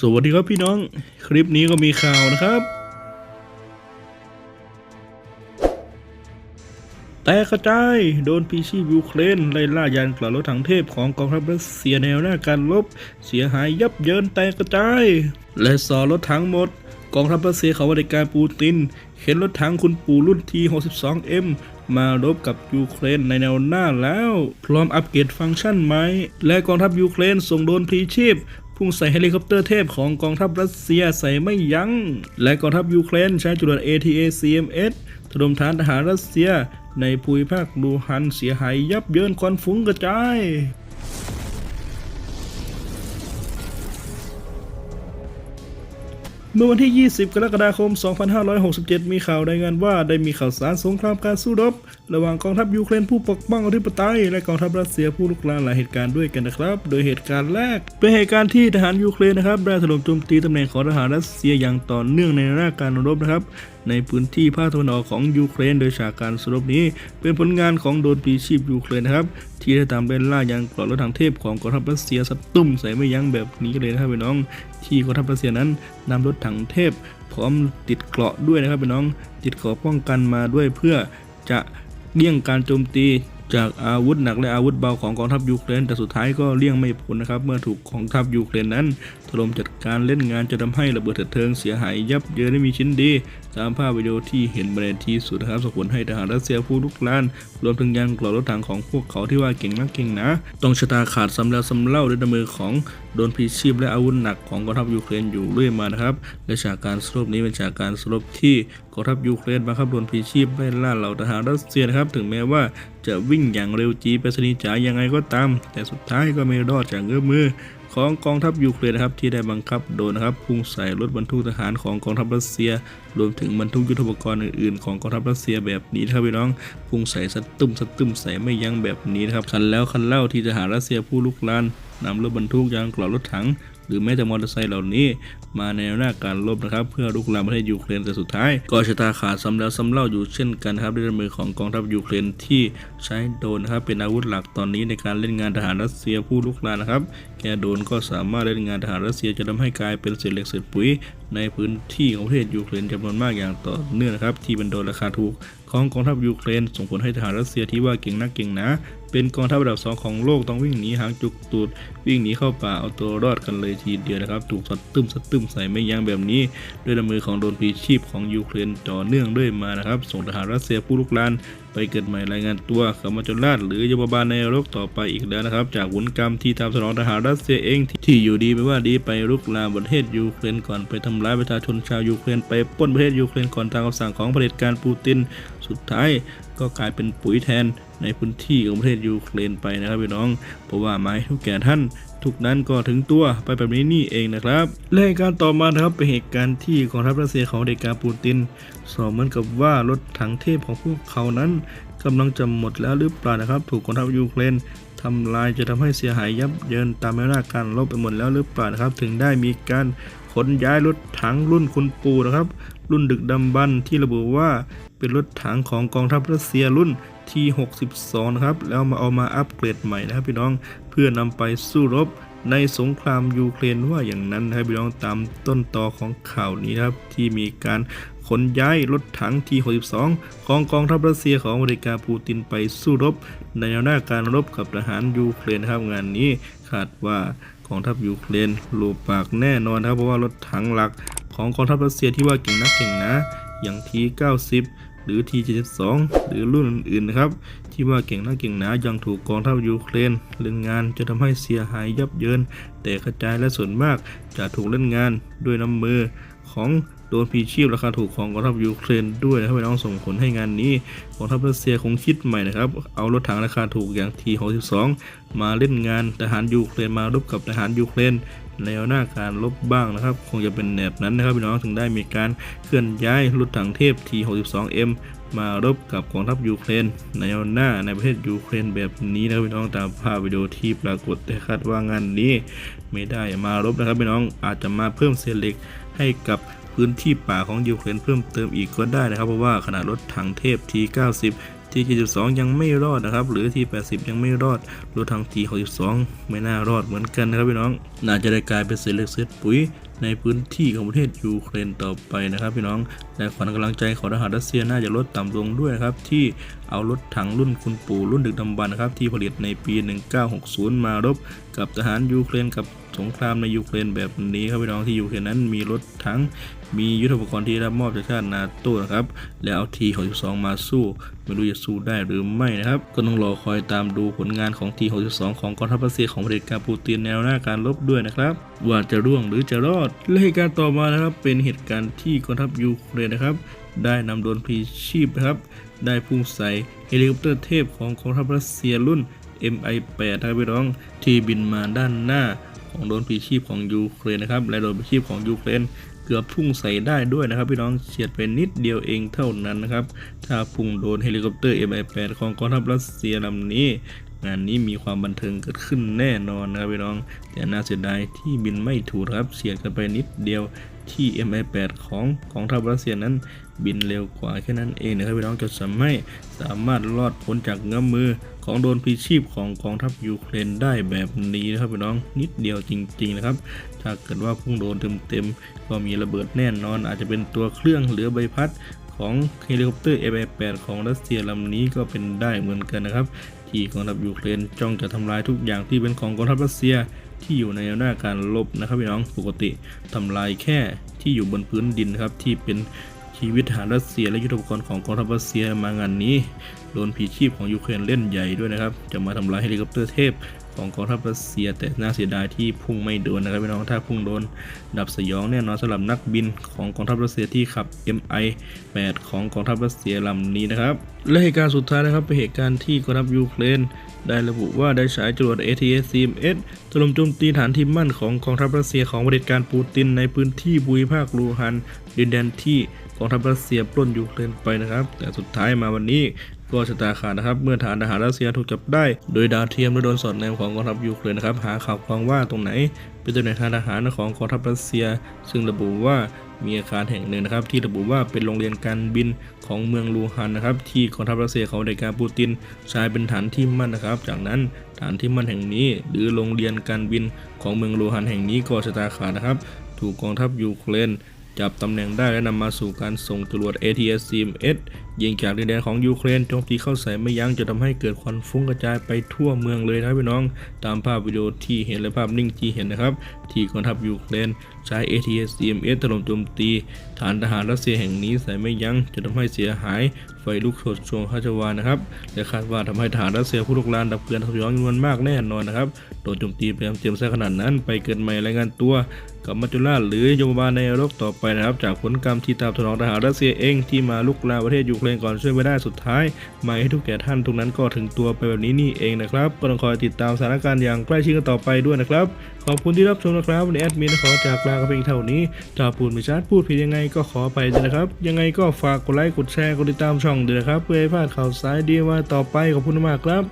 สวัสดีครับพี่น้อง คลิปนี้ก็มีข่าวนะครับ แต่กระจาย โดนพีชีพยูเครนไล่ล่ายานกล่าวรถถังเทพของกองทัพรัสเซียแนวหน้าการรบเสียหายยับเยินแตกกระจาย และสอรถถังหมด กองทัพรัสเซียเขาบริการปูติน เข็นรถถังคุณปู่รุ่นที 62M มารบกับยูเครนในแนวหน้าแล้ว พร้อมอัปเกรดฟังก์ชันใหม และกองทัพยูเครนส่งโดนพลีชีพ พุ่งใส่เฮลิคอปเตอร์เทพของกองทัพรัสเซียใส่ไม่ยัง้ง และกองทัพยูเครนใช้จรวด ATA-CMS ถล่มฐานทหารรัสเซีย ในภูมิภาคลูฮันเสียหายยับเยินควันฟุ้งกระจาย เมื่อวันที่ 20 กรกฎาคม 2567 มีข่าวรายงานว่าได้มีข่าวสารสงครามการสู้รบ ระหว่างกองทัพยูเครนผู้ปกป้องอธิปไตย และกองทัพรัสเซียผู้ลุกลามหลายเหตุการณ์ด้วยกันนะครับ โดยเหตุการณ์แรก เป็นเหตุการณ์ที่ทหารยูเครนนะครับได้ถล่มโจมตีตำแหน่งของทหารรัสเซียอย่างต่อเนื่องในหน้าการรบนะครับในพื้นที่ภาคตะวันออกของยูเครน โดยฉากการสรบนี้ เป็นผลงานของโดนปีชีพยูเครนนะครับ ที่ได้ตามเบนล่ายางกรอดรถถังเทพของกองทัพรัสเซียสตุ้มใส่ไม่ยั้งแบบนี้เลยนะครับพี่น้อง ที่กองทัพรัสเซียนั้นนำรถถังเทพ พร้อมติดเกราะด้วยนะครับพี่น้อง ติดเกราะป้องกันมาด้วยเพื่อจะเลี่ยงการโจมตีจากอาวุธหนักและอาวุธเบาของกองทัพยูเครนแต่สุดท้ายก็เลี่ยงไม่พ้นนะครับ เมื่อถูกกองทัพยูเครนนั้นถล่มจัดการเล่นงานจะทำให้ระเบิดเถิดเทิงเสียหายยับเยินไม่มีชิ้นดี ตามภาพวิดีโอที่เห็นบริเวณที่สุดนะครับส่งผลให้ทหารรัสเซียผู้ลุกลาน รวมถึงยานกรอดรถถังของพวกเขาที่ว่าเก่งนักเก่งนะ ต้องชะตาขาดซ้ำแล้วซ้ำเล่าด้วยมือของโดนพีชีพและอาวุธหนักของกองทัพยูเครนอยู่เรื่อยมานะครับ และฉากการสรบนี้เป็นฉากการสรบที่กองทัพยูเครนบังคับโดนพีชีพไล่ล่าเหล่าทหารรัสเซียนะครับ ถึงแม้ว่าจะวิ่งอย่างเร็วจีไปสนีจ๋ายังไงก็ตาม แต่สุดท้ายก็ไม่รอดจากเงื้อมือ ของกองทัพยูเครนนะครับที่ได้บังคับโดนนะครับพุ่งใส่รถบรรทุกทหารของกองทัพรัสเซีย รวมถึงบรรทุกยุทโธปกรณ์อื่นๆของกองทัพรัสเซียแบบนี้นครับพี่น้องพุ่งใส่สะตุ้มสะตุ้มใส่ไม่ยั้งแบบนี้นะครับคันแล้วคันเล่าที่ทหารรัสเซียผู้ลุกลานนำรถบรรทุกยางกรอดรถถัง หรือแม้แต่มอเตอร์ไซค์เหล่านี้ มาในแนวหน้าการรบนะครับ เพื่อลุกลามประเทศยูเครนแต่สุดท้าย ก็ชะตาขาดซ้ำแล้วซ้ำเล่าอยู่เช่นกันครับด้วยมือของกองทัพยูเครนที่ใช้โดรนนะครับเป็นอาวุธหลักตอนนี้ในการเล่นงานทหารรัสเซียผู้ลุกลานนะครับแค่โดรนก็สามารถเล่นงานทหารรัสเซียจะทำให้กลายเป็นเศษเหล็กเศษปุ๋ย ในพื้นที่ของประเทศยูเครนจำนวนมากอย่างต่อเนื่องนะครับที่เป็นโดรนราคาถูกของกองทัพยูเครนส่งผลให้ทหารรัสเซียที่ว่าเก่งนักเก่งนา เป็นกองทัพอันดับสองของโลกต้องวิ่งหนีหางจุกตูดวิ่งหนีเข้าป่าเอาตัวรอดกันเลยทีเดียวนะครับ ถูกสัดตึมสัดตึมใส่ไม่ยั้งแบบนี้ ด้วยน้ำมือของโดนพลีชีพของยูเครนต่อเนื่องด้วยมานะครับ ส่งทหารรัสเซียผู้ลุกลานไปเกิดใหม่รายงานตัวเข้ามาจนลาดหรือยมบาลในโลกต่อไปอีกแล้วนะครับ จากวุนกรรมที่ตามสนองทหารรัสเซียเองที่ที่อยู่ดีไม่ว่าดีไปลุกลามประเทศยูเครนก่อนไปทำร้ายประชาชนชาวยูเครนไปป้นประเทศยูเครนก่อนตามคำสั่งของเผด็จการปูติน สุดท้าย ก็กลายเป็นปุ๋ยแทนในพื้นที่ของประเทศยูเครนไปนะครับพี่น้อง เพราะว่าไม้ทุกแก่ท่านทุกนั้นก็ถึงตัวไปแบบนี้นี่เองนะครับและเหตุการณ์ต่อมาครับเป็นเหตุการณ์ที่กองทัพรัสเซียของเดกาปูตินสอบเหมือนกับว่ารถถังเทพของพวกเขานั้นกำลังจะหมดแล้วหรือเปล่านะครับ ถูกกองทัพยูเครนทำลายจะทำให้เสียหายยับเยินตามแนวหน้าการรบไปหมดแล้วหรือเปล่านะครับ ถึงได้มีการขนย้ายรถถังรุ่นคุณปูนะครับ รุ่นดึกดำบรรที่ระบุว่า เป็นรถถังของกองทัพรัสเซียรุ่น T62 นะครับ แล้วมาเอามาอัปเกรดใหม่นะครับพี่น้องเพื่อนำไปสู้รบในสงครามยูเครนว่าอย่างนั้นนะครับพี่น้องตามต้นตอของข่าวนี้ครับที่มีการขนย้ายรถถัง T62 ของกองทัพรัสเซียของอเมริกาปูตินไปสู้รบ ในแนวหน้าการรบกับทหารยูเครนครับงานนี้คาดว่ากองทัพยูเครนลูปากแน่นอนครับเพราะว่ารถถังหลักของกองทัพรัสเซียที่ว่าเก่งนักเก่งนะ อย่าง T90 หรือ T72 หรือรุ่นอื่นๆนะครับ ที่ว่าเก่งหน้าเก่งหนายังถูกกองทัพยูเครนเล่นงานจะทำให้เสียหายยับเยิน แต่กระจายและส่วนมากจะถูกเล่นงานด้วยน้ำมือ ของโดนพีชีพราคาถูกของกองทัพยูเครนด้วยนะครับพี่น้องส่งผลให้งานนี้กองทัพรัสเซียคงคิดใหม่นะครับ เอารถถังราคาถูกอย่าง T62 มาเล่นงานทหารยูเครนมารบกับทหารยูเครนแนวหน้าการลบบ้างนะครับ คงจะเป็นแนบนั้นนะครับพี่น้องถึงได้มีการเคลื่อนย้ายรถถังเทพ T62M มารบกับกองทัพยูเครนในแนวหน้าในประเทศยูเครนแบบนี้นะครับพี่น้องตามภาพวิดีโอที่ปรากฏแต่คาดว่างานนี้ ไม่ได้มารบนะครับพี่น้องอาจจะมาเพิ่มเศษเหล็ก ให้กับพื้นที่ป่าของยูเครนเพิ่มเติมอีกก็ได้นะครับ เพราะว่าขนาดรถถังเทพ T90 ที่72 ยังไม่รอดนะครับ หรือที่80 ยังไม่รอดรถทางที62 ไม่น่ารอดเหมือนกันนะครับพี่น้อง น่าจะได้กลายเป็นเศษเล็กเศษปุ๋ยในพื้นที่ของประเทศยูเครนต่อไปนะครับพี่น้องและขวัญกำลังใจของทหารรัสเซียน่าจะลดต่ำลงด้วยนะครับ ที่เอารถถังรุ่นคุณปู่รุ่นดึกดำบรรพ์นะครับที่ผลิตในปี 1960 มารบกับทหารยูเครนกับสงครามในยูเครนแบบนี้ครับพี่น้องที่ยูเครนนั้นมีรถถัง มียุทธปกรณ์ที่รับมอบจากชาตินาโต้นะครับ แล้วเอาที62มาสู้ ไม่รู้จะสู้ได้หรือไม่นะครับ ก็ต้องรอคอยตามดูผลงานของที62ของกองทัพรัสเซียของเผด็จการปูตินแนวหน้าการรบด้วยนะครับ ว่าจะร่วงหรือจะรอด และเหตุการณ์ต่อมานะครับ เป็นเหตุการณ์ที่กองทัพยูเครนนะครับ ได้นำโดรนพีชีพนะครับ ได้พุ่งใส่เฮลิคอปเตอร์เทพของกองทัพรัสเซียรุ่น MI8 นะครับพี่น้องที่บินมาด้านหน้าของโดรนพีชีพของยูเครนนะครับและโดรนพีชีพของยูเครน เกือบพุ่งใส่ได้ด้วยนะครับ พี่น้องเฉียดไปนิดเดียวเองเท่านั้นนะครับ ถ้าพุ่งโดนเฮลิคอปเตอร์ MI8 ของกองทัพรัสเซียลำนี้ งานนี้มีความบันเทิงเกิดขึ้นแน่นอนนะครับพี่น้อง แต่น่าเสียดายที่บินไม่ถูกครับเฉียดกันไปนิดเดียว ที่ MI8 ของกองทัพรัสเซียนั้นบินเร็วกว่าแค่นั้นเองนะครับพี่น้องจะทำให้สามารถรอดพ้นจากเงื้อมือของโดนพีชีพของกองทัพยูเครนได้แบบนี้นะครับพี่น้องนิดเดียวจริง ๆ นะครับ ถ้าเกิดว่าพุ่งโดนเต็มๆก็มีระเบิดแน่นอน อาจจะเป็นตัวเครื่องหรือใบพัดของเฮลิคอปเตอร์ F8 ของรัสเซียลำนี้ก็เป็นได้เหมือนกันนะครับ ที่กองทัพยูเครนจ้องจะทำลายทุกอย่างที่เป็นของกองทัพรัสเซีย ที่อยู่ในหน้าการลบนะครับพี่น้องปกติทำลายแค่ที่อยู่บนพื้นดินครับที่เป็นชีวิตทหารรัสเซียและยุทธปกรณ์ของกองทัพรัสเซียมางานนี้โดนผีชีพของยูเครนเล่นใหญ่ด้วยนะครับ จะมาทำลายเฮลิคอปเตอร์เทพ ของกองทัพรัสเซีย แต่น่าเสียดายที่พุ่งไม่โดนนะครับพี่น้องถ้าพุ่งโดน ดับสยองแน่นอนสำหรับนักบินของกองทัพรัสเซียที่ขับ MI 8ของกองทัพรัสเซียลำนี้นะครับ และเหตุการณ์สุดท้ายนะครับเป็นเหตุการณ์ที่กองทัพยูเครนได้ระบุว่าได้ใช้จรวด ATS-CMS ถล่มโจมตีฐานที่มั่นของกองทัพรัสเซียของเผด็จการปูตินในพื้นที่ภูมิภาคลูฮันดินแดนที่กองทัพรัสเซียปล้นยูเครนไปนะครับ แต่สุดท้ายมาวันนี้ ก็ชะตาขาดนะครับ เมื่อฐานทหารรัสเซียถูกจับได้ โดยดาวเทียมและโดรนสอดแนมของกองทัพยูเครนนะครับ หาข่าวกรองว่าตรงไหน เป็นตำแหน่งทางทหารของกองทัพรัสเซีย ซึ่งระบุว่ามีอาคารแห่งหนึ่งนะครับที่ระบุว่าเป็นโรงเรียนการบินของเมืองลูฮันนะครับที่กองทัพรัสเซียของเด็จการปูตินใช้เป็นฐานที่มั่นนะครับ จากนั้นฐานที่มั่นแห่งนี้ หรือโรงเรียนการบินของเมืองลูฮันแห่งนี้ก็ชะตาขาดนะครับ ถูกกองทัพยูเครนจับตำแหน่งได้และนำมาสู่การส่งจรวด ATS-CMS ยิงจากดินแดนของยูเครนโจมตีเข้าใส่ไม่ยั้งจะทำให้เกิดควันฟุ้งกระจายไปทั่วเมืองเลยนะพี่น้อง ตามภาพวิดีโอที่เห็นและภาพนิ่งที่เห็นนะครับ ที่กองทัพยูเครนใช้ ATS-CMS ถล่มโจมตี ฐานทหารรัสเซียแห่งนี้ใส่ไม่ยั้งจะทำให้เสียหายไฟลุกโชนช่วงพระจวานะครับและคาดว่าทำให้ฐานรัสเซียผู้ลุกลานดับเพลิงทำย้อนจำนวนมากแน่นอนนะครับโดนโจมตีเตรียมเตรียมซะขนาดนั้นไปเกินใหม่รายงานตัวกับมัจจุราชหรือโยมบาลในโลกต่อไปนะครับ จากผลกรรมที่ตามสนองทหารรัสเซียเองที่มาลุกลานประเทศยูเครนก่อนช่วยไว้ได้สุดท้ายมาให้ทุกแก่ท่านตรงนั้นก็ถึงตัวไปแบบนี้นี่เองนะครับ ก็ต้องคอยติดตามสถานการณ์อย่างใกล้ชิดกันต่อไปด้วยนะครับ ขอบคุณที่รับชมนะครับวันนี้แอดมินขอจากลากันเพียงเท่านี้ถ้าปูนไม่ชัดพูดผิดยังไงก็ขอไปด้วยนะครับ ยังไงก็ฝากกดไลค์กดแชร์กดติดตามช่องด้วยนะครับเพื่อให้พลาดข่าวสายดีว่าต่อไปขอบคุณมากครับ